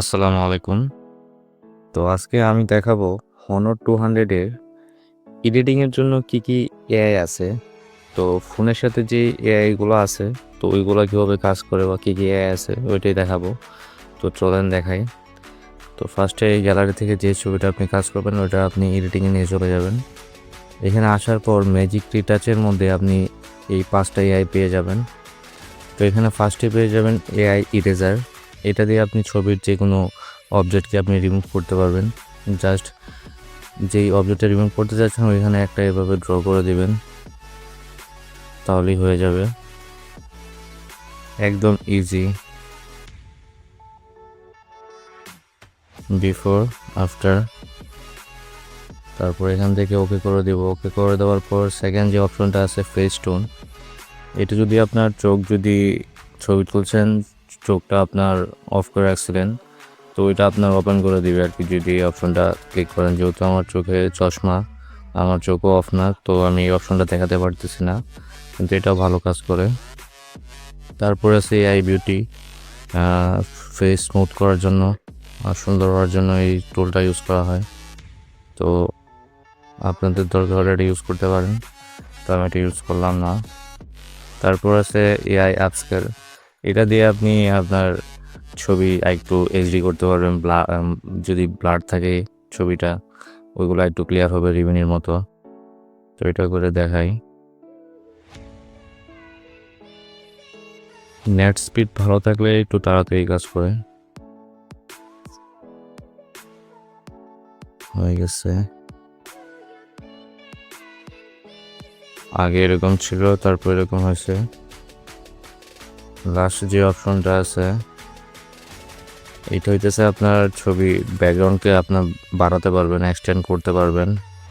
আসসালামু আলাইকুম। তো আজকে আমি দেখাবো হনর টু হান্ড্রেডের এডিটিংয়ের জন্য কি কি এআই আছে। তো ফোনের সাথে যে এআইগুলো আছে, তো ওইগুলো কীভাবে কাজ করে বা কী কী এআই আছে, ওইটাই দেখাবো। তো চলেন দেখাই। তো ফার্স্টে গ্যালারি থেকে যে ছবিটা আপনি কাজ করবেন, ওইটা আপনি এডিটিংয়ে নিয়ে চলে যাবেন। এখানে আসার পর ম্যাজিক রিটাচের মধ্যে আপনি এই পাঁচটা এআই পেয়ে যাবেন। তো এখানে ফার্স্টে পেয়ে যাবেন এআই ইরেজার এটা দিয়ে আপনি ছবির যে কোনো অবজেক্টকে আপনি রিমুভ করতে পারবেন। জাস্ট যেই অবজেক্টটা রিমুভ করতে চাচ্ছেন, ওইখানে একটা এভাবে ড্র করে দেবেন। তাহলেই হয়ে যাবে। একদম ইজি বিফোর আফটার তারপর এখান থেকে ওকে করে দেব। ওকে করে দেওয়ার পর সেকেন্ড যে অপশনটা আছে ফেস টোন এটা যদি আপনার চোখ যদি ছবি তুলছেন চোখটা আপনার অফ করে রাখছিলেন, তো ওইটা আপনার ওপেন করে দিবে আর কি। যদি এই অপশনটা ক্লিক করেন, যেহেতু আমার চোখে চশমা, আমার চোখও অফ না, তো আমি এই অপশনটা দেখাতে পারতেছি না, কিন্তু এটাও ভালো কাজ করে। তারপরে আছে এআই বিউটি ফেস স্মুথ করার জন্য সুন্দর হওয়ার জন্য এই টুলটা ইউজ করা হয়। তো আপনাদের দরকার হলে এটা ইউজ করতে পারেন, তো আমি এটা ইউজ করলাম না। তারপর আছে এআই আপস্কেল এটা দিয়ে আপনি আপনার ছবি একটু এইচডি করতে পারবেন যদি ব্লাড থাকে ছবিটা, ওইগুলো একটু ক্লিয়ার হবে রিভিনির মতো। তো এটা করে দেখাই। নেট স্পিড ভালো থাকলে একটু তাড়াতাড়ি কাজ করে। হয়ে গেছে। আগে এরকম ছিল, তারপর এরকম হয়েছে। লাস্ট যে অপশনটা আছে, এটা হইতেছে আপনার ছবি ব্যাকগ্রাউন্ডকে আপনার বাড়াতে পারবেন এক্সটেন্ড করতে পারবেন।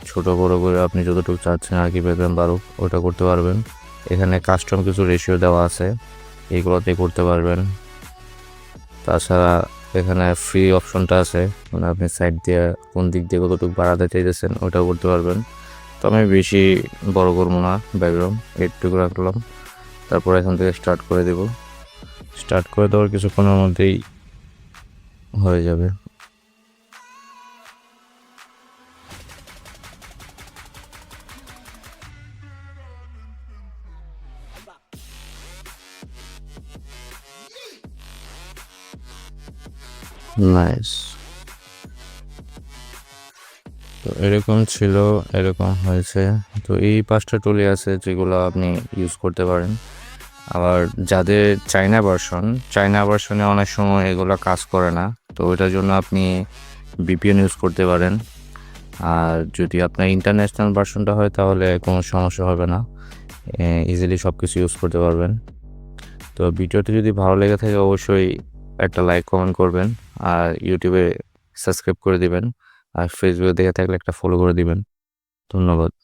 ছোট বড় করে আপনি যতটুকু চাচ্ছেন আর কি ব্যাকগ্রাউন্ড বাড়ুক, ওটা করতে পারবেন। এখানে কাস্টম কিছু রেশিও দেওয়া আছে এইগুলোতে করতে পারবেন। তাছাড়া এখানে ফ্রি অপশনটা আছে মানে আপনি সাইড দিয়ে কোন দিক দিয়ে কতটুকু বাড়াতে চাইতেছেন, ওটাও করতে পারবেন। তো আমি বেশি বড় করব না ব্যাকগ্রাউন্ড এইটুকু রাখলাম তারপর এখান থেকে স্টার্ট করে দেব। স্টার্ট করে দেওয়ার কিছুক্ষণের মধ্যেই হয়ে যাবে। তো এরকম ছিল, এরকম হয়েছে। তো এই পাঁচটা টুলি আছে যেগুলো আপনি ইউজ করতে পারেন। আবার যাদের চাইনা ভার্সন চাইনা ভার্সনে অনেক সময় এগুলো কাজ করে না, তো ওইটার জন্য আপনি বিপিএন ইউজ করতে পারেন। আর যদি আপনার ইন্টারন্যাশনাল ভার্সনটা হয় তাহলে কোনো সমস্যা হবে না। ইজিলি সব কিছু ইউজ করতে পারবেন। তো ভিডিওটি যদি ভালো লেগে থাকে অবশ্যই একটা লাইক কমেন্ট করবেন। আর ইউটিউবে সাবস্ক্রাইব করে দিবেন। আর ফেসবুকে দেখে থাকলে একটা ফলো করে দিবেন। ধন্যবাদ।